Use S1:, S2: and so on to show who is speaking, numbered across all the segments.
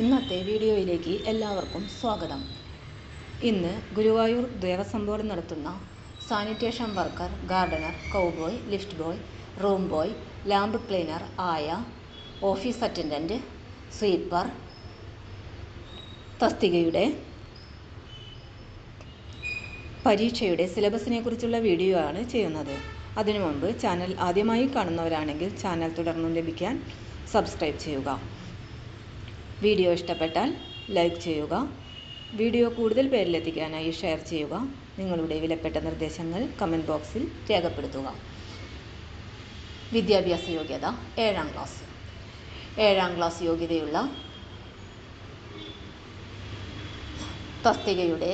S1: ഇന്നത്തെ വീഡിയോയിലേക്ക് എല്ലാവർക്കും സ്വാഗതം. ഇന്ന് ഗുരുവായൂർ ദേവസ്വം ബോർഡ് നടത്തുന്ന sanitation worker gardener cowboy lift boy room boy lamp cleaner ആയ ഓഫീസ് അറ്റൻഡന്റ് സ്വീപ്പർ തസ്തികയുടെ പരീക്ഷയുടെ സിലബസിനെ കുറിച്ചുള്ള വീഡിയോ ആണ് ചെയ്യുന്നത്. അതിനു മുമ്പ് ചാനൽ ആദ്യമായി കാണുന്നവരാണെങ്കിൽ ചാനൽ തുടർന്നും ലഭിക്കാൻ സബ്സ്ക്രൈബ് ചെയ്യുക. വീഡിയോ ഇഷ്ടപ്പെട്ടാൽ ലൈക്ക് ചെയ്യുക. വീഡിയോ കൂടുതൽ പേരിലെത്തിക്കാനായി ഷെയർ ചെയ്യുക. നിങ്ങളുടെ വിലപ്പെട്ട നിർദ്ദേശങ്ങൾ കമന്റ് ബോക്സിൽ രേഖപ്പെടുത്തുക. വിദ്യാഭ്യാസ യോഗ്യത ഏഴാം ക്ലാസ്. ഏഴാം ക്ലാസ് യോഗ്യതയുള്ള തസ്തികയുടെ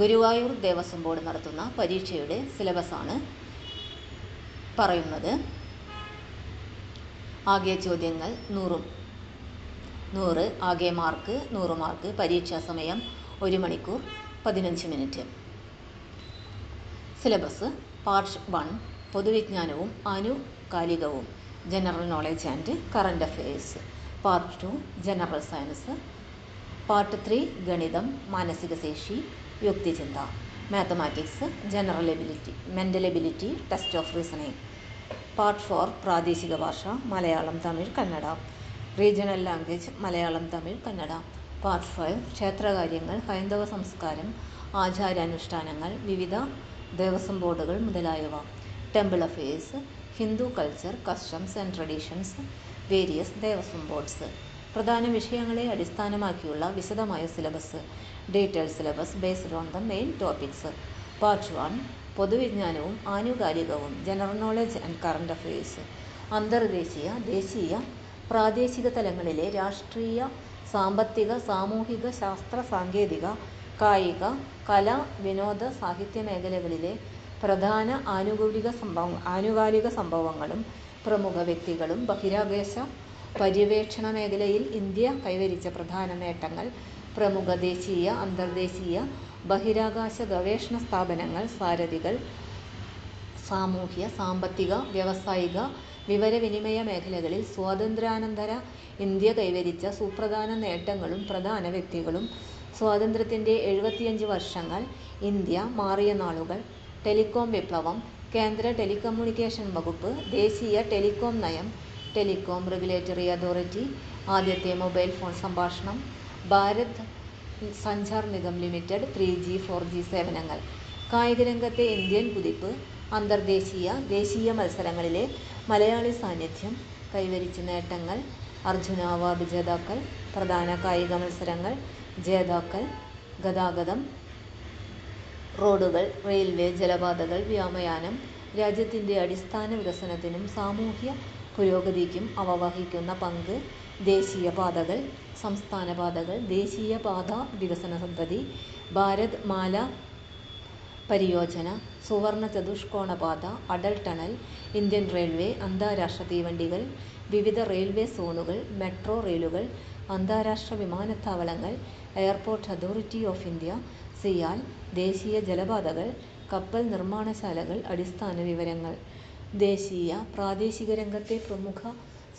S1: ഗുരുവായൂർ ദേവസ്വം ബോർഡ് നടത്തുന്ന പരീക്ഷയുടെ സിലബസാണ് പറയുന്നത്. ആകെ ചോദ്യങ്ങൾ നൂറും നൂറ് ആകെ മാർക്ക് നൂറ് മാർക്ക് പരീക്ഷാ സമയം ഒരു മണിക്കൂർ പതിനഞ്ച് മിനിറ്റ്. സിലബസ് പാർട്ട് വൺ പൊതുവിജ്ഞാനവും ആനുകാലികവും general knowledge and current affairs. Part two general science. Part three ഗണിതം മാനസിക ശേഷി യുക്തിചിന്ത. Mathematics general ability mental ability test of reasoning. Part four പ്രാദേശിക ഭാഷ Malayalam Tamil Kannada. Regional language Malayalam Tamil Kannada part five ക്ഷേത്രകാര്യങ്ങൾ ഹൈന്ദവ സംസ്കാരം ആചാരാനുഷ്ഠാനങ്ങൾ വിവിധ ദേവസ്വം ബോർഡുകൾ മുതലായവ. Temple affairs Hindu culture customs and traditions various Devaswom boards പ്രധാന വിഷയങ്ങളെ അടിസ്ഥാനമാക്കിയുള്ള വിശദമായ syllabus detail syllabus based on the main topics part one പൊതുവിജ്ഞാനവും ആനുകാലികവും general knowledge and current affairs അന്തർദേശീയ ദേശീയ പ്രാദേശിക തലങ്ങളിലെ രാഷ്ട്രീയ സാമ്പത്തിക സാമൂഹിക ശാസ്ത്ര സാങ്കേതിക കായിക കല വിനോദ സാഹിത്യ മേഖലകളിലെ പ്രധാന ആനുകൂലിക സംഭവ ആനുകാലിക സംഭവങ്ങളും പ്രമുഖ വ്യക്തികളും ബഹിരാകാശ പര്യവേക്ഷണ മേഖലയിൽ ഇന്ത്യ കൈവരിച്ച പ്രധാന നേട്ടങ്ങൾ പ്രമുഖ ദേശീയ അന്തർദേശീയ ബഹിരാകാശ ഗവേഷണ സ്ഥാപനങ്ങൾ സാരഥികൾ സാമൂഹ്യ സാമ്പത്തിക വ്യാവസായിക വിവരവിനിമയ മേഖലകളിൽ സ്വാതന്ത്ര്യാനന്തര ഇന്ത്യ കൈവരിച്ച സുപ്രധാന നേട്ടങ്ങളും പ്രധാന വ്യക്തികളും സ്വാതന്ത്ര്യത്തിന്റെ എഴുപത്തിയഞ്ച് വർഷങ്ങൾ ഇന്ത്യ മാറിയ നാളുകൾ ടെലികോം വിപ്ലവം കേന്ദ്ര ടെലികമ്മ്യൂണിക്കേഷൻ വകുപ്പ് ദേശീയ ടെലികോം നയം ടെലികോം റെഗുലേറ്ററി അതോറിറ്റി ആദ്യത്തെ മൊബൈൽ ഫോൺ സംഭാഷണം Bharat Sanchar Nigam limited three G four G സേവനങ്ങൾ കായികരംഗത്തെ ഇന്ത്യൻ കുതിപ്പ് അന്തർദേശീയ ദേശീയ മത്സരങ്ങളിലെ മലയാളി സാന്നിധ്യം കൈവരിച്ച നേട്ടങ്ങൾ അർജുന അവാർഡ് ജേതാക്കൾ പ്രധാന കായിക മത്സരങ്ങൾ ജേതാക്കൾ ഗതാഗതം റോഡുകൾ റെയിൽവേ ജലപാതകൾ വ്യോമയാനം രാജ്യത്തിന്റെ അടിസ്ഥാന വികസനത്തിനും സാമൂഹ്യ പുരോഗതിക്കും അവ വഹിക്കുന്ന പങ്ക് ദേശീയ പാതകൾ സംസ്ഥാന പാതകൾ ദേശീയ പാത വികസന പദ്ധതി ഭാരത് മാല പരിയോജന സുവർണ ചതുഷ്കോണ പാത അടൽ ടണൽ ഇന്ത്യൻ റെയിൽവേ അന്താരാഷ്ട്ര തീവണ്ടികൾ വിവിധ റെയിൽവേ സോണുകൾ മെട്രോ റെയിലുകൾ അന്താരാഷ്ട്ര വിമാനത്താവളങ്ങൾ airport authority of India CIAL ദേശീയ ജലപാതകൾ കപ്പൽ നിർമ്മാണശാലകൾ അടിസ്ഥാന വിവരങ്ങൾ. ദേശീയ പ്രാദേശിക രംഗത്തെ പ്രമുഖ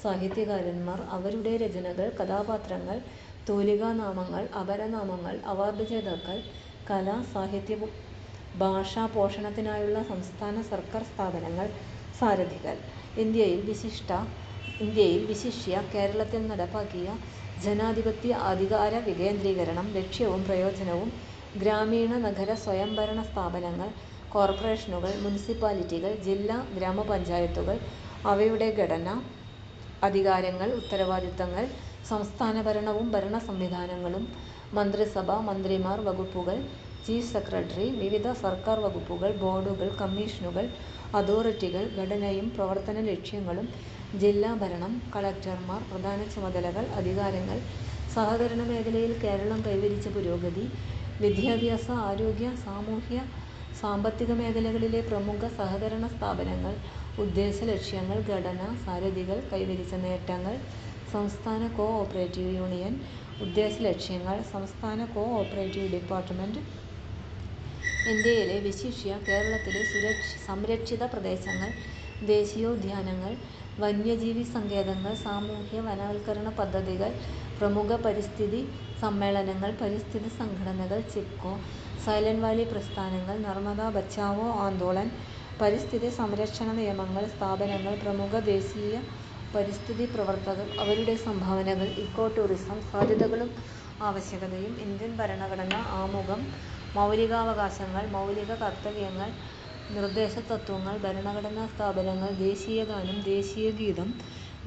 S1: സാഹിത്യകാരന്മാർ അവരുടെ രചനകൾ കഥാപാത്രങ്ങൾ തൂലികാനാമങ്ങൾ അപരനാമങ്ങൾ അവാർഡ് ജേതാക്കൾ കലാ സാഹിത്യ ഭാഷാ പോഷണത്തിനായുള്ള സംസ്ഥാന സർക്കാർ സ്ഥാപനങ്ങൾ സാരഥികൾ. ഇന്ത്യയിൽ വിശിഷ്ട ഇന്ത്യയിൽ വിശിഷ്യ കേരളത്തിൽ നടപ്പാക്കിയ ജനാധിപത്യ അധികാര വികേന്ദ്രീകരണം ലക്ഷ്യവും പ്രയോജനവും ഗ്രാമീണ നഗര സ്വയംഭരണ സ്ഥാപനങ്ങൾ കോർപ്പറേഷനുകൾ മുനിസിപ്പാലിറ്റികൾ ജില്ലാ ഗ്രാമപഞ്ചായത്തുകൾ അവയുടെ ഘടന അധികാരങ്ങൾ ഉത്തരവാദിത്തങ്ങൾ സംസ്ഥാന ഭരണവും ഭരണ സംവിധാനങ്ങളും മന്ത്രിസഭ മന്ത്രിമാർ വകുപ്പുകൾ ചീഫ് സെക്രട്ടറി വിവിധ സർക്കാർ വകുപ്പുകൾ ബോർഡുകൾ കമ്മീഷനുകൾ അതോറിറ്റികൾ ഘടനയും പ്രവർത്തന ലക്ഷ്യങ്ങളും ജില്ലാ ഭരണം കളക്ടർമാർ പ്രധാന ചുമതലകൾ അധികാരങ്ങൾ സഹകരണ മേഖലയിൽ കേരളം കൈവരിച്ച പുരോഗതി വിദ്യാഭ്യാസ ആരോഗ്യ സാമൂഹ്യ സാമ്പത്തിക മേഖലകളിലെ പ്രമുഖ സഹകരണ സ്ഥാപനങ്ങൾ ഉദ്ദേശ ലക്ഷ്യങ്ങൾ ഘടന സാരഥികൾ കൈവരിച്ച നേട്ടങ്ങൾ സംസ്ഥാന കോ ഓപ്പറേറ്റീവ് യൂണിയൻ ഉദ്ദേശ ലക്ഷ്യങ്ങൾ സംസ്ഥാന കോ ഓപ്പറേറ്റീവ് ഡിപ്പാർട്ട്മെന്റ് ഇന്ത്യയിലെ വിശിഷ്യ കേരളത്തിലെ സുരക്ഷ സംരക്ഷിത പ്രദേശങ്ങൾ ദേശീയോദ്യാനങ്ങൾ
S2: വന്യജീവി സങ്കേതങ്ങൾ സാമൂഹ്യ വനവൽക്കരണ പദ്ധതികൾ പ്രമുഖ പരിസ്ഥിതി സമ്മേളനങ്ങൾ പരിസ്ഥിതി സംഘടനകൾ ചിപ്കോ സൈലന്റ് വാലി പ്രസ്ഥാനങ്ങൾ നർമ്മദ ബച്ചാവോ ആന്ദോളൻ പരിസ്ഥിതി സംരക്ഷണ നിയമങ്ങൾ സ്ഥാപനങ്ങൾ പ്രമുഖ ദേശീയ പരിസ്ഥിതി പ്രവർത്തകർ അവരുടെ സംഭാവനകൾ ഇക്കോ ടൂറിസം സാധ്യതകളും ആവശ്യകതയും ഇന്ത്യൻ ഭരണഘടന ആമുഖം മൗലികാവകാശങ്ങൾ മൗലിക കർത്തവ്യങ്ങൾ നിർദ്ദേശതത്വങ്ങൾ ഭരണഘടനാ സ്ഥാപനങ്ങൾ ദേശീയഗാനം ദേശീയഗീതം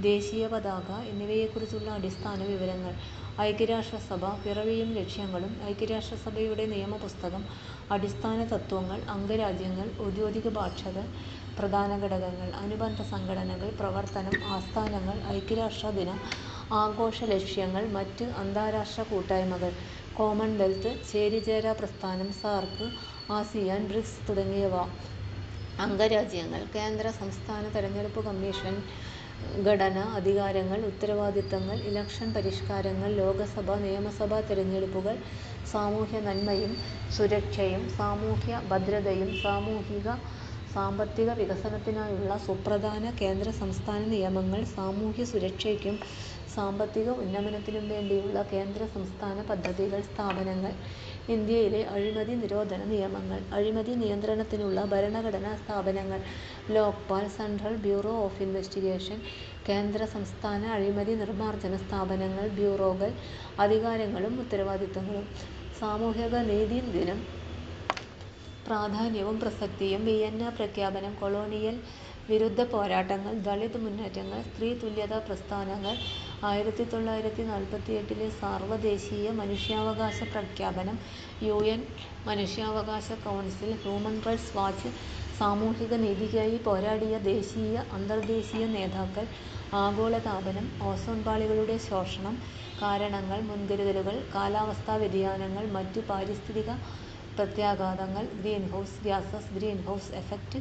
S2: ദേശീയ പതാക എന്നിവയെക്കുറിച്ചുള്ള അടിസ്ഥാന വിവരങ്ങൾ ഐക്യരാഷ്ട്രസഭ പിറവിയും ലക്ഷ്യങ്ങളും ഐക്യരാഷ്ട്രസഭയുടെ നിയമപുസ്തകം അടിസ്ഥാന തത്വങ്ങൾ അംഗരാജ്യങ്ങൾ ഔദ്യോഗിക ഭാഷകൾ പ്രധാന ഘടകങ്ങൾ അനുബന്ധ സംഘടനകൾ പ്രവർത്തനം ആസ്ഥാനങ്ങൾ ഐക്യരാഷ്ട്ര ദിന ആഘോഷ ലക്ഷ്യങ്ങൾ മറ്റ് അന്താരാഷ്ട്ര കൂട്ടായ്മകൾ കോമൺവെൽത്ത് ചേരിചേരാ പ്രസ്ഥാനം സാർക്ക് ആസിയാൻ ബ്രിക്സ് തുടങ്ങിയവ. അംഗരാജ്യങ്ങൾ കേന്ദ്ര സംസ്ഥാന തെരഞ്ഞെടുപ്പ് കമ്മീഷൻ ഘടന അധികാരങ്ങൾ ഉത്തരവാദിത്തങ്ങൾ ഇലക്ഷൻ പരിഷ്കാരങ്ങൾ ലോകസഭ നിയമസഭാ തെരഞ്ഞെടുപ്പുകൾ സാമൂഹ്യ നന്മയും സുരക്ഷയും സാമൂഹ്യ ഭദ്രതയും സാമൂഹിക സാമ്പത്തിക വികസനത്തിനായുള്ള സുപ്രധാന കേന്ദ്ര സംസ്ഥാന നിയമങ്ങൾ സാമൂഹ്യ സുരക്ഷയ്ക്കും സാമ്പത്തിക ഉന്നമനത്തിനും വേണ്ടിയുള്ള കേന്ദ്ര സംസ്ഥാന പദ്ധതികൾ സ്ഥാപനങ്ങൾ ഇന്ത്യയിലെ അഴിമതി നിരോധന നിയമങ്ങൾ അഴിമതി നിയന്ത്രണത്തിനുള്ള ഭരണഘടനാ സ്ഥാപനങ്ങൾ Lokpal central bureau of investigation കേന്ദ്ര സംസ്ഥാന അഴിമതി നിർമ്മാർജന സ്ഥാപനങ്ങൾ ബ്യൂറോകൾ അധികാരങ്ങളും ഉത്തരവാദിത്തങ്ങളും സാമൂഹിക നീതി ദിനം പ്രാധാന്യവും പ്രസക്തിയും വിയന്ന പ്രഖ്യാപനം കൊളോണിയൽ വിരുദ്ധ പോരാട്ടങ്ങൾ ദളിത് മുന്നേറ്റങ്ങൾ സ്ത്രീ തുല്യതാ പ്രസ്ഥാനങ്ങൾ ആയിരത്തി തൊള്ളായിരത്തി നാൽപ്പത്തിയെട്ടിലെ സാർവദേശീയ മനുഷ്യാവകാശ പ്രഖ്യാപനം യുഎൻ മനുഷ്യാവകാശ കൗൺസിൽ ഹ്യൂമൻ റൈറ്റ്സ് വാച്ച് സാമൂഹിക നീതിക്കായി പോരാടിയ ദേശീയ അന്തർദേശീയ നേതാക്കൾ ആഗോളതാപനം ഓസോൺ പാളികളുടെ ശോഷണം കാരണങ്ങൾ മുൻകരുതലുകൾ കാലാവസ്ഥാ വ്യതിയാനങ്ങൾ മറ്റു പാരിസ്ഥിതിക പ്രത്യാഘാതങ്ങൾ ഗ്രീൻഹൗസ് ഗ്യാസസ് ഗ്രീൻഹൗസ് എഫക്റ്റ്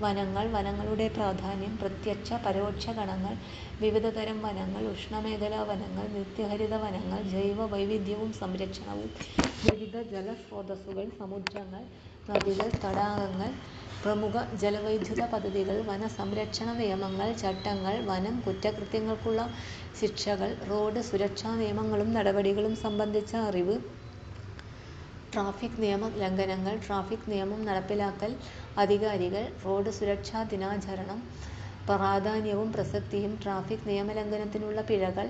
S2: വനങ്ങൾ വനങ്ങളുടെ പ്രാധാന്യം പ്രത്യക്ഷ പരോക്ഷ ഗണങ്ങൾ വിവിധതരം വനങ്ങൾ ഉഷ്ണമേഖലാ വനങ്ങൾ നിത്യഹരിത വനങ്ങൾ ജൈവ വൈവിധ്യവും സംരക്ഷണവും വിവിധ ജലസ്രോതസ്സുകൾ സമുദ്രങ്ങൾ നദികൾ തടാകങ്ങൾ പ്രമുഖ ജലവൈദ്യുത പദ്ധതികൾ വന സംരക്ഷണ നിയമങ്ങൾ ചട്ടങ്ങൾ വനം കുറ്റകൃത്യങ്ങൾക്കുള്ള ശിക്ഷകൾ റോഡ് സുരക്ഷാ നിയമങ്ങളും നടപടികളും സംബന്ധിച്ച അറിവ് ട്രാഫിക് നിയമ ലംഘനങ്ങൾ ട്രാഫിക് നിയമം നടപ്പിലാക്കൽ അധികാരികൾ റോഡ് സുരക്ഷാ ദിനാചരണം പ്രാധാന്യവും പ്രസക്തിയും ട്രാഫിക് നിയമലംഘനത്തിനുള്ള പിഴകൾ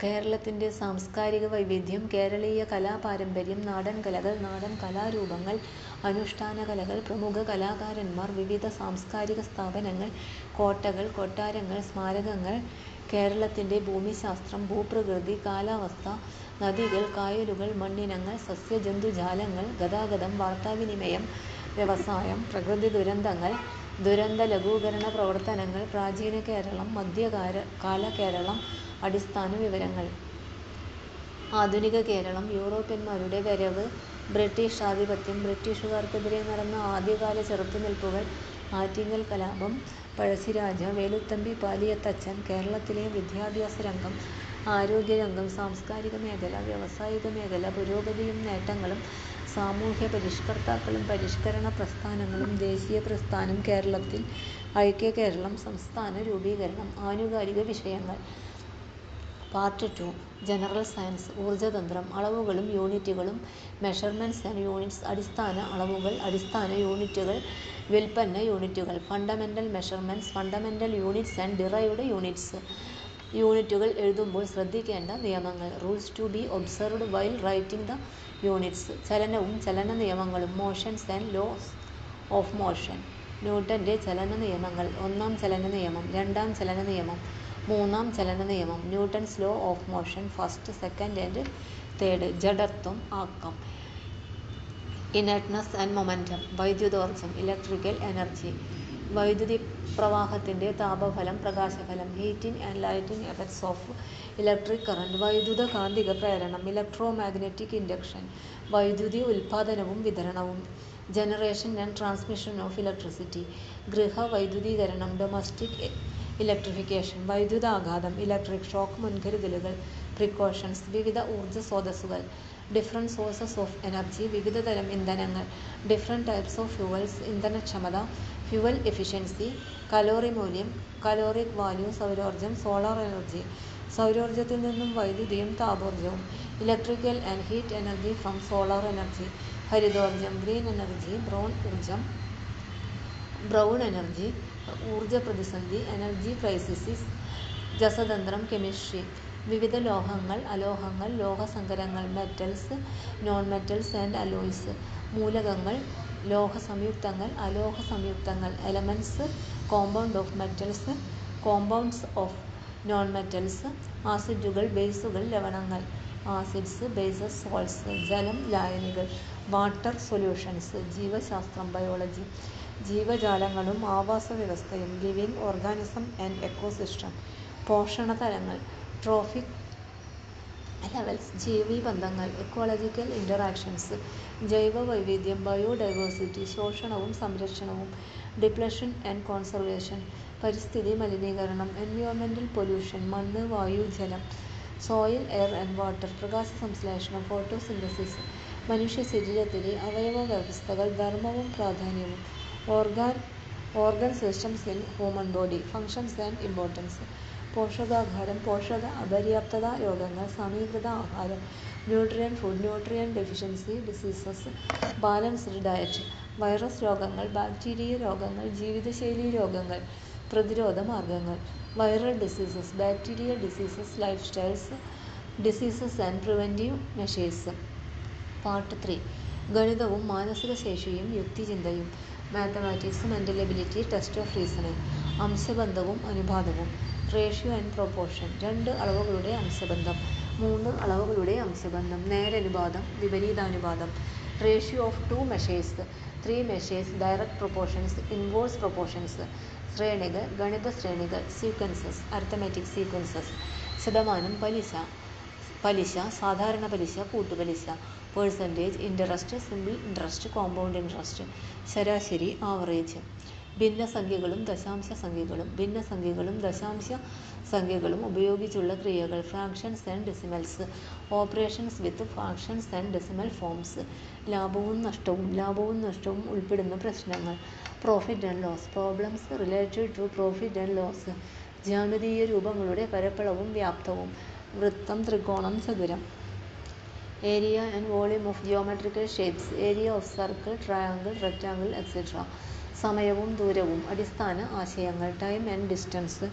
S2: കേരളത്തിന്റെ സാംസ്കാരിക വൈവിധ്യം കേരളീയ കലാപാരമ്പര്യം നാടൻ കലകൾ നാടൻ കലാരൂപങ്ങൾ അനുഷ്ഠാന കലകൾ പ്രമുഖ കലാകാരന്മാർ വിവിധ സാംസ്കാരിക സ്ഥാപനങ്ങൾ കോട്ടകൾ കൊട്ടാരങ്ങൾ സ്മാരകങ്ങൾ കേരളത്തിന്റെ ഭൂമിശാസ്ത്രം ഭൂപ്രകൃതി കാലാവസ്ഥ നദികൾ കായലുകൾ മണ്ണിനങ്ങൾ സസ്യജന്തുജാലങ്ങൾ ഗതാഗതം വാർത്താവിനിമയം വ്യവസായം പ്രകൃതി ദുരന്തങ്ങൾ ദുരന്ത ലഘൂകരണ പ്രവർത്തനങ്ങൾ പ്രാചീന കേരളം മധ്യകാല കാല കേരളം അടിസ്ഥാന വിവരങ്ങൾ. ആധുനിക കേരളം യൂറോപ്യന്മാരുടെ വരവ് ബ്രിട്ടീഷ് ആധിപത്യം ബ്രിട്ടീഷുകാർക്കെതിരെ നടന്ന ആദ്യകാല ചെറുത്തുനിൽപ്പുകൾ ആറ്റിങ്ങൽ കലാപം പഴശ്ശിരാജ വേലുത്തമ്പി പാലിയത്തച്ഛൻ കേരളത്തിലെ വിദ്യാഭ്യാസ രംഗം ആരോഗ്യരംഗം സാംസ്കാരിക മേഖല വ്യാവസായിക മേഖല പുരോഗതിയും നേട്ടങ്ങളും സാമൂഹ്യ പരിഷ്കർത്താക്കളും പരിഷ്കരണ പ്രസ്ഥാനങ്ങളും ദേശീയ പ്രസ്ഥാനം കേരളത്തിൽ ഐക്യ കേരളം സംസ്ഥാന രൂപീകരണം ആനുകാലിക വിഷയങ്ങൾ പാർട്ട് ടു ജനറൽ സയൻസ് ഊർജതന്ത്രം അളവുകളും യൂണിറ്റുകളും മെഷർമെന്റ്സ് ആൻഡ് യൂണിറ്റ്സ് അടിസ്ഥാന അളവുകൾ അടിസ്ഥാന യൂണിറ്റുകൾ വ്യുൽപ്പന്ന യൂണിറ്റുകൾ fundamental measurements fundamental units and derived units യൂണിറ്റുകൾ എഴുതുമ്പോൾ ശ്രദ്ധിക്കേണ്ട നിയമങ്ങൾ. Rules to be observed while writing the units ചലനവും ചലന നിയമങ്ങളും. Motions and laws of motion ന്യൂട്ടന്റെ ചലന നിയമങ്ങൾ. ഒന്നാം ചലന നിയമം. രണ്ടാം ചലന നിയമം. മൂന്നാം ചലന നിയമം Newton's law of motion first second and third ജഡത്വം ആക്കം ഇനർട്ട്നസ് ആൻഡ് മൊമെന്റം വൈദ്യുതോർജം ഇലക്ട്രിക്കൽ എനർജി വൈദ്യുതി പ്രവാഹത്തിന്റെ താപഫലം പ്രകാശഫലം heating and lighting effects of electric current വൈദ്യുത കാന്തിക പ്രേരണം ഇലക്ട്രോ മാഗ്നറ്റിക് ഇൻഡക്ഷൻ വൈദ്യുതി ഉൽപാദനവും വിതരണവും generation and transmission of electricity ഗൃഹ വൈദ്യുതീകരണം ഡൊമസ്റ്റിക് ഇലക്ട്രിഫിക്കേഷൻ വൈദ്യുതാഘാതം ഇലക്ട്രിക് ഷോക്ക് മുൻകരുതലുകൾ പ്രിക്കോഷൻസ് വിവിധ ഊർജ സ്രോതസ്സുകൾ ഡിഫറെന്റ് സോഴ്സസ് ഓഫ് എനർജി വിവിധതരം ഇന്ധനങ്ങൾ ഡിഫറെന്റ് ടൈപ്സ് ഓഫ് ഫ്യൂവൽസ് ഇന്ധനക്ഷമത ഫ്യുവൽ എഫിഷ്യൻസി കലോറി മൂല്യം കലോറിക് വാല്യൂ സൗരോർജം സോളാർ എനർജി. സൗരോർജത്തിൽ നിന്നും വൈദ്യുതിയും താപോർജവും electrical and heat energy from solar energy ഹരിതോർജം green energy brown ഊർജം ബ്രൗൺ എനർജി ഊർജ പ്രതിസന്ധി എനർജി ക്രൈസിസ്, രസതന്ത്രം കെമിസ്ട്രി വിവിധ ലോഹങ്ങൾ അലോഹങ്ങൾ ലോഹസങ്കരങ്ങൾ metals non metals and alloys മൂലകങ്ങൾ ലോഹസംയുക്തങ്ങൾ, അലോഹ സംയുക്തങ്ങൾ elements compound of metals compounds of non metals ആസിഡുകൾ ബേസുകൾ ലവണങ്ങൾ. ആസിഡ്സ് ബേസസ് സോൾട്സ് ജലം ലായനികൾ. വാട്ടർ സൊല്യൂഷൻസ് ജീവശാസ്ത്രം ബയോളജി ജീവജാലങ്ങളും ആവാസവ്യവസ്ഥയും ലിവിങ് ഓർഗാനിസം ആൻഡ് എക്കോസിസ്റ്റം പോഷണ തലങ്ങൾ ട്രോഫിക് ലെവൽസ് ജീവിബന്ധങ്ങൾ ഇക്കോളജിക്കൽ ഇന്ററാക്ഷൻസ് ജൈവവൈവിധ്യം ബയോഡൈവേഴ്സിറ്റി ശോഷണവും സംരക്ഷണവും ഡിപ്ലഷൻ ആൻഡ് കോൺസർവേഷൻ പരിസ്ഥിതി മലിനീകരണം എൻവിയോൺമെന്റൽ പൊല്യൂഷൻ മണ്ണ് വായു ജലം സോയിൽ എയർ ആൻഡ് വാട്ടർ പ്രകാശ സംശ്ലേഷണം ഫോട്ടോസിന്തസിസ് മനുഷ്യ ശരീരത്തിലെ അവയവ വ്യവസ്ഥകൾ ധർമ്മവും പ്രാധാന്യവും. Organ systems in human body functions and importance. പോഷകാഹാരം പോഷക അപര്യാപ്തത രോഗങ്ങൾ സമീകൃത ആഹാരം nutrient food nutrient deficiency diseases balanced diet virus രോഗങ്ങൾ ബാക്ടീരിയ രോഗങ്ങൾ ജീവിതശൈലി രോഗങ്ങൾ പ്രതിരോധ മാർഗങ്ങൾ viral diseases bacteria diseases lifestyles diseases and preventive measures. Part three ഗണിതവും മാനസിക ശേഷിയും യുക്തിചിന്തയും mathematics mental ability test of reasoning അംശബന്ധവും അനുപാതവും റേഷ്യോ ആൻഡ് പ്രൊപ്പോർഷൻ രണ്ട് അളവുകളുടെ അംശബന്ധം മൂന്ന് അളവുകളുടെ അംശബന്ധം നേരനുപാതം വിപരീതാനുപാതം ratio of two measures three measures direct proportions inverse proportions ശ്രേണികൾ ഗണിത ശ്രേണികൾ സീക്വൻസസ് അരിത്തമാറ്റിക് സീക്വൻസസ് ശതമാനം പലിശ പലിശ സാധാരണ പലിശ കൂട്ടുപലിശ percentage interest simple interest compound interest ശരാശരി ആവറേജ് ഭിന്നസംഖ്യകളും ദശാംശ സംഖ്യകളും ഭിന്നസംഖ്യകളും ദശാംശ സംഖ്യകളും ഉപയോഗിച്ചുള്ള ക്രിയകൾ fractions and decimals operations with fractions and decimal forms ലാഭവും നഷ്ടവും ലാഭവും നഷ്ടവും ഉൾപ്പെടുന്ന പ്രശ്നങ്ങൾ profit and loss problems related to profit and loss ജ്യാമിതീയ രൂപങ്ങളുടെ പരപ്പളവും വ്യാപ്തവും വൃത്തം ത്രികോണം ചതുരം. Area and volume of geometrical shapes area of circle triangle rectangle etcetera സമയവും ദൂരവും. അടിസ്ഥാന ആശയങ്ങൾ. Time and distance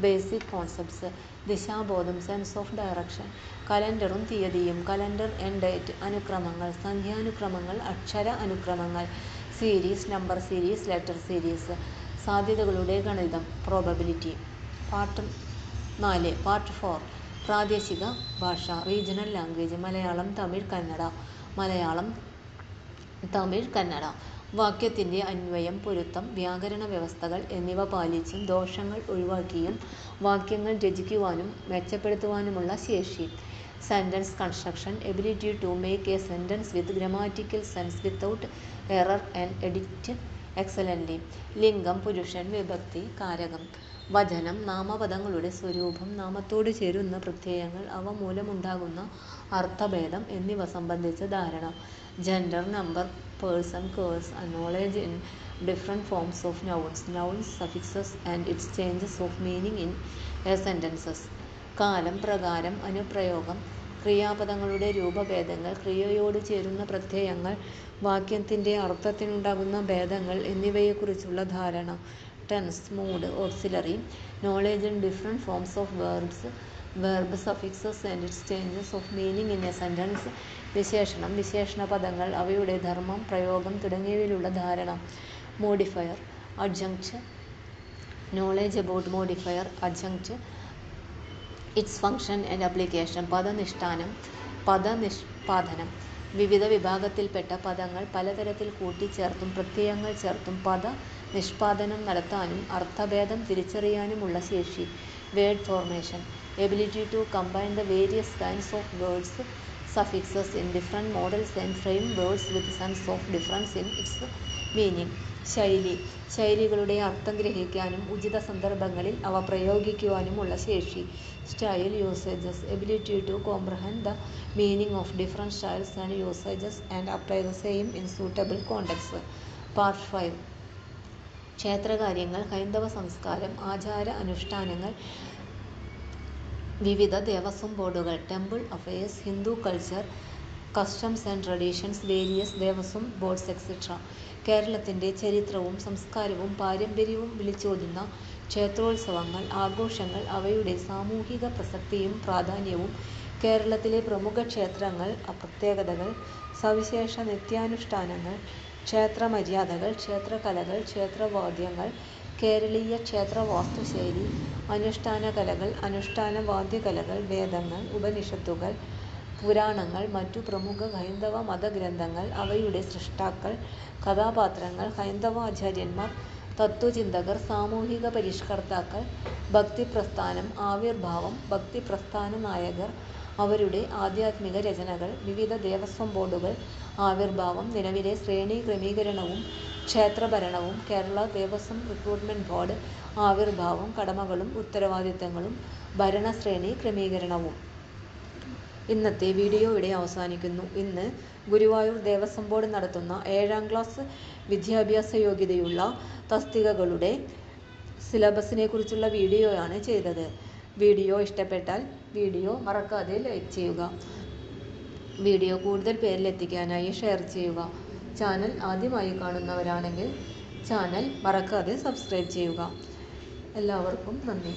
S2: basic concepts ദിശാബോധം. സെൻസ് ഓഫ് ഡയറക്ഷൻ കലണ്ടറും തീയതിയും. കലണ്ടർ ആൻഡ് ഡേറ്റ് അനുക്രമങ്ങൾ. സംഖ്യാനുക്രമങ്ങൾ. അക്ഷര അനുക്രമങ്ങൾ. Series number series letter series സാധ്യതകളുടെ ഗണിതം. പ്രോബബിലിറ്റി പാർട്ട് നാല്. പാർട്ട് ഫോർ പ്രാദേശിക ഭാഷ റീജിയണൽ ലാംഗ്വേജ് മലയാളം തമിഴ് കന്നഡ മലയാളം തമിഴ് കന്നഡ. വാക്യത്തിന്റെ അന്വയം പൊരുത്തം വ്യാകരണ വ്യവസ്ഥകൾ എന്നിവ പാലിച്ചും ദോഷങ്ങൾ ഒഴിവാക്കിയും വാക്യങ്ങൾ രചിക്കുവാനും മെച്ചപ്പെടുത്തുവാനുമുള്ള ശേഷി. Sentence construction ability to make a sentence with grammatical sense without error and edit excellently ലിംഗം പുരുഷൻ വിഭക്തി കാരകം. വചനം നാമപദങ്ങളുടെ സ്വരൂപം നാമത്തോട് ചേരുന്ന പ്രത്യയങ്ങൾ അവ മൂലമുണ്ടാകുന്ന അർത്ഥഭേദം എന്നിവ സംബന്ധിച്ച ധാരണ. Gender number person case knowledge in different forms of nouns nouns suffixes and its changes of meaning in a sentences കാലം പ്രകാരം അനുപ്രയോഗം ക്രിയാപദങ്ങളുടെ രൂപഭേദങ്ങൾ ക്രിയയോട് ചേരുന്ന പ്രത്യയങ്ങൾ വാക്യത്തിന്റെ അർത്ഥത്തിനുണ്ടാകുന്ന ഭേദങ്ങൾ എന്നിവയെക്കുറിച്ചുള്ള ധാരണ. Tense mood auxiliary knowledge in different forms of verbs, verb suffixes and its changes of meaning in a sentence, വിശേഷണം വിശേഷണപദങ്ങൾ, അവയുടെ ധർമ്മം പ്രയോഗം തുടങ്ങിയവയിലുള്ള ധാരണ. Modifier adjunct knowledge about modifier adjunct its function and application പദനിഷ്ഠാനം പദനിഷ്പാദനം. വിവിധ വിഭാഗത്തിൽപ്പെട്ട പദങ്ങൾ പലതരത്തിൽ കൂട്ടിച്ചേർത്തും പ്രത്യയങ്ങൾ ചേർത്തും പദ നിഷ്പാദനം നടത്താനും അർത്ഥഭേദം തിരിച്ചറിയാനുമുള്ള ശേഷി word formation ability to combine the various kinds of words suffixes in different models and frame words with sense of difference in its meaning. ശൈലി. ശൈലികളുടെ അർത്ഥം ഗ്രഹിക്കാനും ഉചിത സന്ദർഭങ്ങളിൽ അവ പ്രയോഗിക്കുവാനുമുള്ള ശേഷി. Style usages ability to comprehend the meaning of different styles and usages and apply the same in suitable context part five ക്ഷേത്രകാര്യങ്ങൾ ഹൈന്ദവ സംസ്കാരം ആചാര അനുഷ്ഠാനങ്ങൾ വിവിധ ദേവസ്വം ബോർഡുകൾ temple affairs Hindu culture customs and traditions various Devaswom boards etcetera കേരളത്തിന്റെ ചരിത്രവും സംസ്കാരവും പാരമ്പര്യവും വിളിച്ചോതുന്ന ക്ഷേത്രോത്സവങ്ങൾ ആഘോഷങ്ങൾ അവയുടെ സാമൂഹിക പ്രസക്തിയും പ്രാധാന്യവും കേരളത്തിലെ പ്രമുഖ ക്ഷേത്രങ്ങൾ പ്രത്യേകതകൾ സവിശേഷ നിത്യാനുഷ്ഠാനങ്ങൾ ക്ഷേത്രമര്യാദകൾ ക്ഷേത്രകലകൾ ക്ഷേത്രവാദ്യങ്ങൾ കേരളീയ ക്ഷേത്ര വാസ്തുശൈലി അനുഷ്ഠാനകലകൾ അനുഷ്ഠാന വാദ്യകലകൾ വേദങ്ങൾ ഉപനിഷത്തുകൾ പുരാണങ്ങൾ മറ്റു പ്രമുഖ ഹൈന്ദവ മതഗ്രന്ഥങ്ങൾ അവയുടെ സ്രഷ്ടാക്കൾ കഥാപാത്രങ്ങൾ ഹൈന്ദവാചാര്യന്മാർ തത്ത്വചിന്തകർ സാമൂഹിക പരിഷ്കർത്താക്കൾ ഭക്തിപ്രസ്ഥാനം ആവിർഭാവം ഭക്തിപ്രസ്ഥാന നായകർ അവരുടെ ആധ്യാത്മിക രചനകൾ വിവിധ ദേവസ്വം ബോർഡുകൾ ആവിർഭാവം നിലവിലെ ശ്രേണി ക്രമീകരണവും ക്ഷേത്രഭരണവും കേരള ദേവസ്വം റിക്രൂട്ട്മെന്റ് ബോർഡ് ആവിർഭാവം കടമകളും ഉത്തരവാദിത്തങ്ങളും ഭരണശ്രേണി ക്രമീകരണവും. ഇന്നത്തെ വീഡിയോ ഇവിടെ അവസാനിക്കുന്നു. ഇന്ന് ഗുരുവായൂർ ദേവസ്വം ബോർഡ് നടത്തുന്ന ഏഴാം ക്ലാസ് വിദ്യാഭ്യാസ യോഗ്യതയുള്ള തസ്തികകളുടെ സിലബസിനെ കുറിച്ചുള്ള വീഡിയോയാണ് ചെയ്തത്. വീഡിയോ ഇഷ്ടപ്പെട്ടാൽ വീഡിയോ മറക്കാതെ ലൈക്ക് ചെയ്യുക. വീഡിയോ കൂടുതൽ പേരിലെത്തിക്കാനായി ഷെയർ ചെയ്യുക. ചാനൽ ആദ്യമായി കാണുന്നവരാണെങ്കിൽ ചാനൽ മറക്കാതെ സബ്സ്ക്രൈബ് ചെയ്യുക. എല്ലാവർക്കും നന്ദി.